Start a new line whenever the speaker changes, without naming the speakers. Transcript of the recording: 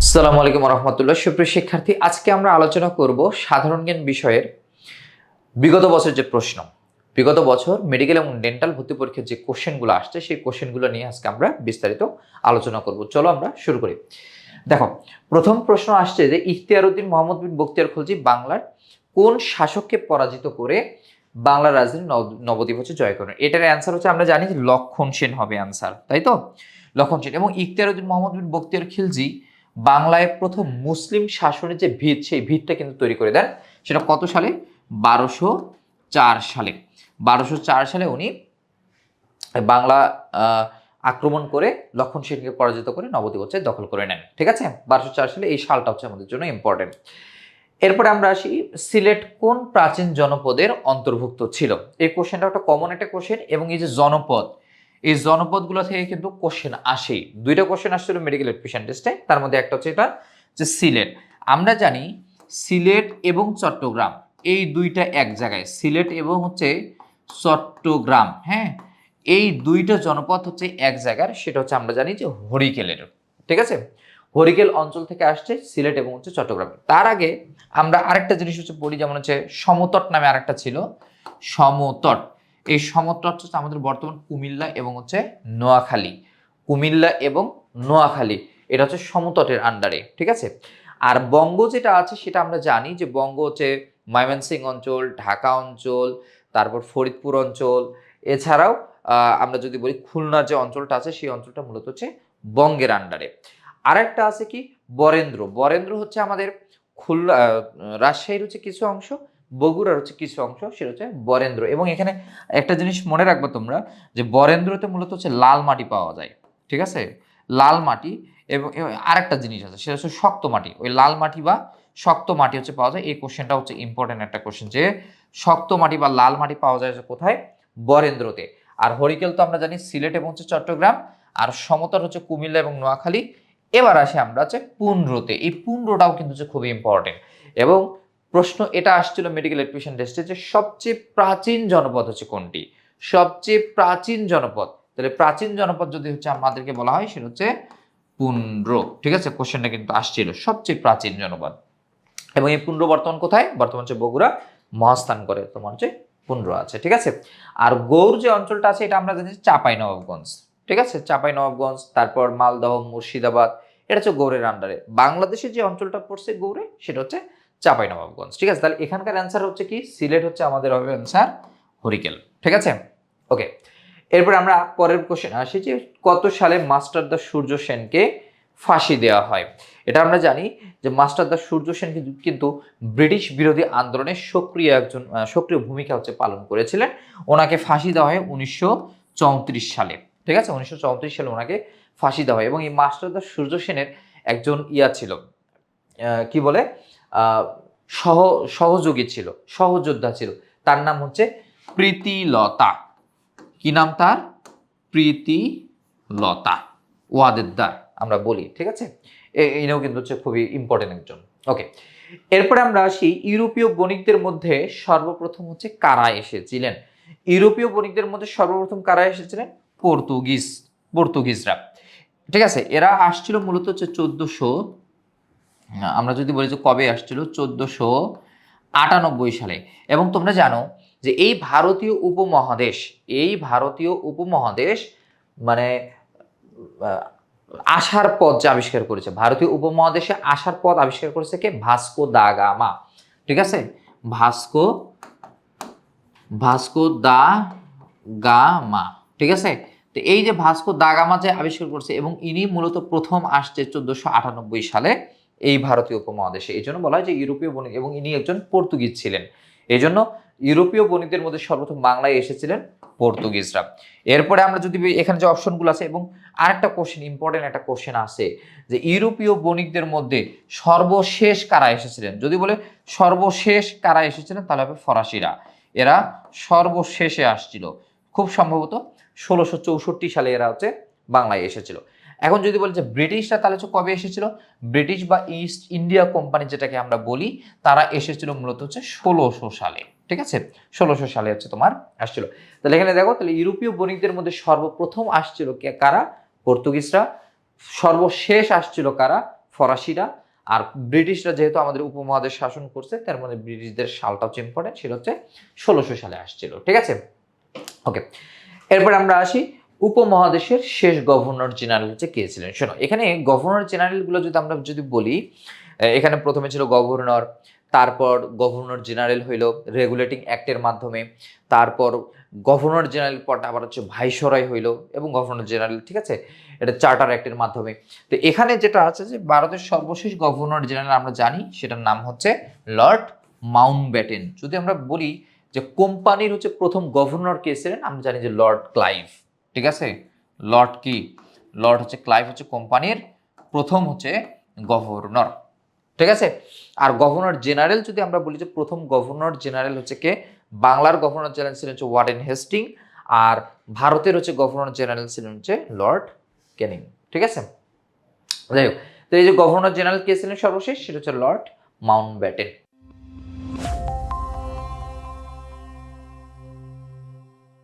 আসসালামু আলাইকুম রহমতুল্লাহ। সুপ্রিয় শিক্ষার্থী, আজকে আমরা আলোচনা করব সাধারণ জ্ঞান বিষয়ের বিগত বছর যে প্রশ্ন। বিগত বছর মেডিকেল এবং ডেন্টাল ভর্তি পরীক্ষার যে কোশ্চেনগুলো আসছে, সেই কোশ্চেনগুলো নিয়ে আজকে আমরা বিস্তারিত আলোচনা করব। চলো আমরা শুরু করি। দেখো, প্রথম প্রশ্ন আসছে যে ইখতিয়ার উদ্দিন মোহাম্মদ বিন বক্তিয়ার খলজি বাংলার কোন শাসককে পরাজিত করে বাংলার রাজধানী নব- নবদ্বীপ হচ্ছে জয় করেন এটার অ্যান্সার হচ্ছে, আমরা জানি যে লক্ষণ সেন হবে অ্যান্সার তাই তো? লক্ষণ সেন এবং ইখতিয়ার উদ্দিন মোহাম্মদ বিন বক্তিয়ার খিলজি বাংলায় প্রথম মুসলিম শাসনের যে ভিত, সেই ভিতটা কিন্তু তৈরি করে দেন। সেটা কত সালে? বারোশো চার সালে। বারোশো চার সালে উনি বাংলা আক্রমণ করে লক্ষণ সেনকে পরাজিত করে নবদ্বীপ দখল করে নেন। ঠিক আছে? বারোশো চার সালে এই সালটা হচ্ছে আমাদের জন্য ইম্পর্টেন্ট এরপরে আমরা আসি, সিলেট কোন প্রাচীন জনপদের অন্তর্ভুক্ত ছিল? এই কোশ্চেনটা একটা কমন একটা কোশ্চেন এবং এই যে জনপদ এই জনপদগুলো থেকে কিন্তু কোশ্চেন আসেই। দুইটা কোশ্চেন আসছিল মেডিকেল এডমিশন টেস্টে তার মধ্যে একটা হচ্ছে এটা যে সিলেট। আমরা জানি সিলেট এবং চট্টগ্রাম, এই দুইটা এক জায়গায়। সিলেট এবং হচ্ছে চট্টগ্রাম হ্যাঁ? এই দুইটা জনপদ হচ্ছে এক জায়গার, সেটা হচ্ছে আমরা জানি যে হরিকেলের। ঠিক আছে? হরিকেল অঞ্চল থেকে আসছে সিলেট এবং হচ্ছে চট্টগ্রাম। তার আগে আমরা আরেকটা জিনিস হচ্ছে পড়ি, যেমন হচ্ছে সমতট নামে আরেকটা ছিল। সমতট। এই সমতট হচ্ছে আমাদের বর্তমান কুমিল্লা এবং হচ্ছে নোয়াখালী। কুমিল্লা এবং নোয়াখালী, এটা হচ্ছে সমতটের আন্ডারে, ঠিক আছে? আর বঙ্গ যেটা আছে সেটা আমরা জানি যে বঙ্গ হচ্ছে ময়মনসিংহ অঞ্চল, ঢাকা অঞ্চল, তারপর ফরিদপুর অঞ্চল। এছাড়াও আমরা যদি বলি খুলনার যে অঞ্চলটা আছে, সেই অঞ্চলটা মূলত হচ্ছে বঙ্গের আন্ডারে। আরেকটা আছে কি? বরেন্দ্র। বরেন্দ্র হচ্ছে আমাদের খুলনা রাজশাহীর হচ্ছে কিছু অংশ বগুড়ার হচ্ছে কিছু অংশ, সেটা হচ্ছে বরেন্দ্র। এবং এখানে একটা জিনিস মনে রাখবে তোমরা, যে বরেন্দ্রতে মূলত হচ্ছে লাল মাটি পাওয়া যায়, ঠিক আছে? লাল মাটি এবং এবং আরেকটা জিনিস আছে, সেটা হচ্ছে শক্ত মাটি। ওই লাল মাটি বা শক্ত মাটি হচ্ছে পাওয়া যায়। এই কোশ্চেনটা হচ্ছে ইম্পর্টেন্ট একটা কোশ্চেন যে শক্ত মাটি বা লাল মাটি পাওয়া যায় কোথায়? বরেন্দ্রতে। আর হরিকেল তো আমরা জানি সিলেট এবং হচ্ছে চট্টগ্রাম, আর সমতল হচ্ছে কুমিল্লা এবং নোয়াখালী। এবার আসে আমরা হচ্ছে পুনরোতে এই পুনরোটাও কিন্তু হচ্ছে খুবই ইম্পর্টেন্ট এবং প্রশ্ন, এটা আসছিল মেডিকেল এডমিশন টেস্টে যে সবচেয়ে প্রাচীন জনপদ হচ্ছে কোনটি? সবচেয়ে প্রাচীন জনপদ। তাহলে প্রাচীন জনপদ যদি হচ্ছে আমাদেরকে বলা হয়, সেটা হচ্ছে পুন্ড্র ঠিক আছে? কোশ্চেনটা কিন্তু আসছিল। সবচেয়ে প্রাচীন জনপদ। এবং এই পুন্ড্র বর্তমান কোথায়? বর্তমান হচ্ছে বগুড়া। মহাস্থান করে। তোমার হচ্ছে পুন্ড্র আছে। ঠিক আছে? আর গৌর যে অঞ্চলটা আছে, এটা আমরা জানি চাপাই নবাবগঞ্জ ঠিক আছে? চাপাই নবাবগঞ্জ তারপর মালদহ, মুর্শিদাবাদ, এটা হচ্ছে গৌরের আন্ডারে। বাংলাদেশে যে অঞ্চলটা পড়ছে গৌরে, সেটা হচ্ছে চাপাই নবাবগঞ্জ। ঠিক আছে, তাহলে এখানকার অ্যান্সার হচ্ছে কি? সিলেট হচ্ছে আমাদের হবে অ্যান্সার হরিকেল। ঠিক আছে? ওকে এরপর আমরা পরের কোশ্চেন আসি যে কত সালে মাস্টার দা সূর্য সেনকে ফাঁসি দেওয়া হয়? এটা আমরা জানি যে মাস্টার দা সূর্য সেন কিন্তু ব্রিটিশ বিরোধী আন্দোলনে সক্রিয় একজন সক্রিয় ভূমিকা হচ্ছে পালন করেছিলেন। ওনাকে ফাঁসি দেওয়া হয় উনিশশো চৌত্রিশ সালে। ঠিক আছে? উনিশশো চৌত্রিশ সালে ওনাকে ফাঁসি দেওয়া হয় এবং এই মাস্টার দা সূর্য সেনের একজন ইয়া ছিল। কি বলে? সহ, সহযোগী ছিল, সহযোদ্ধা ছিল। তার নাম হচ্ছে প্রীতিলতা। কি নাম তার? প্রীতিলতা। ওয়াদেদ্দার, আমরা বলি, ঠিক আছে? এ- এইটাও কিন্তু হচ্ছে খুবই ইম্পর্টেন্ট একজন। ওকে এরপরে আমরা আসি, ইউরোপীয় বণিকদের মধ্যে সর্বপ্রথম হচ্ছে কারা এসেছিলেন? ইউরোপীয় বণিকদের মধ্যে সর্বপ্রথম কারা এসেছিলেন? পর্তুগিজ, পর্তুগিজরা। ঠিক আছে, এরা আসছিল মূলত হচ্ছে চোদ্দশো আমরা যদি বলি যে কবে আসছিল? চোদ্দশো আটানব্বই সালে। এবং তোমরা জানো যে এই ভারতীয় উপমহাদেশ, এই ভারতীয় উপমহাদেশ মানে আসার পথ যে আবিষ্কার করেছে। ভারতীয় উপমহাদেশে আসার পথ আবিষ্কার করেছে কে? Vasco da Gama. ঠিক আছে? Vasco Vasco da Gama. ঠিক আছে? তো এই যে ভাস্কো দা গামা যে আবিষ্কার করছে এবং ইনি মূলত প্রথম আসছে চোদ্দশো আটানব্বই সালে। এই ভারতীয় উপমহাদেশে। এই জন্য বলা হয় যে ইউরোপীয় বণিক এবং ইনি একজন পর্তুগিজ ছিলেন। এই জন্য ইউরোপীয় বণিকদের মধ্যে সর্বপ্রথম বাংলায় এসেছিলেন পর্তুগিজরা। এরপরে আমরা যদি এখানে যে অপশনগুলো আছে এবং আরেকটা কোশ্চেন ইম্পর্টেন্ট একটা কোশ্চেন আছে যে ইউরোপীয় বণিকদের মধ্যে সর্বশেষ কারা এসেছিলেন? যদি বলে সর্বশেষ কারা এসেছিলেন, তাহলে হবে ফরাসিরা। এরা সর্বশেষে আসছিল। খুব সম্ভবত ষোলোশো চৌষট্টি সালে এরা হচ্ছে বাংলায় এসেছিল। এখন যদি বলি যে ব্রিটিশরা তাহলে হচ্ছে কবে এসেছিল? ব্রিটিশ বা ইস্ট ইন্ডিয়া কোম্পানি যেটাকে আমরা বলি, তারা এসেছিল মূলত হচ্ছে ষোলোশো সালে। ঠিক আছে? ষোলোশো সালে হচ্ছে তোমার আসছিল। তাহলে এখানে দেখো, তাহলে ইউরোপীয় বণিকদের মধ্যে সর্বপ্রথম আসছিল কারা? পর্তুগিজরা। সর্বশেষ আসছিল কারা? ফরাসিরা। আর ব্রিটিশরা যেহেতু আমাদের উপমহাদেশ শাসন করছে, তার মধ্যে ব্রিটিশদের সালটা হচ্ছে ইম্পর্টেন্ট সেটা হচ্ছে ষোলোশো সালে আসছিল। ঠিক আছে? ওকে এরপর আমরা আসি উপমহাদেশের শেষ গভর্নর জেনারেল হচ্ছে কে ছিলেন? শোনো, এখানে গভর্নর জেনারেলগুলো যদি আমরা যদি বলি এখানে প্রথমে ছিল গভর্নর তারপর গভর্নর জেনারেল হইল রেগুলেটিং অ্যাক্টের মাধ্যমে, তারপর গভর্নর জেনারেল পরটা আবার হচ্ছে ভাইসরয় হইল এবং গভর্নর জেনারেল ঠিক আছে? এটা চার্টার অ্যাক্টের মাধ্যমে। তো এখানে যেটা আছে যে, ভারতের সর্বশেষ গভর্নর জেনারেল আমরা জানি, সেটার নাম হচ্ছে লর্ড মাউন্টব্যাটেন। যদি আমরা বলি যে, কোম্পানির হচ্ছে প্রথম গভর্নর কে ছিলেন, আমরা জানি যে লর্ড ক্লাইভ ঠিক আছে? লর্ড কি? লর্ড হচ্ছে ক্লাইভ হচ্ছে কোম্পানির প্রথম হচ্ছে গভর্নর। ঠিক আছে? আর গভর্নর জেনারেল যদি আমরা বলি যে প্রথম গভর্নর জেনারেল হচ্ছে কে? বাংলার গভর্নর জেনারেল ছিলেন হচ্ছে ওয়ারেন হেস্টিং আর ভারতের হচ্ছে গভর্নর জেনারেল ছিলেন হচ্ছে লর্ড ক্যানিং ঠিক আছে? যাই হোক, তো এই যে গভর্নর জেনারেল কে ছিলেন সর্বশেষ? সেটা হচ্ছে লর্ড মাউন্ট ব্যাটেন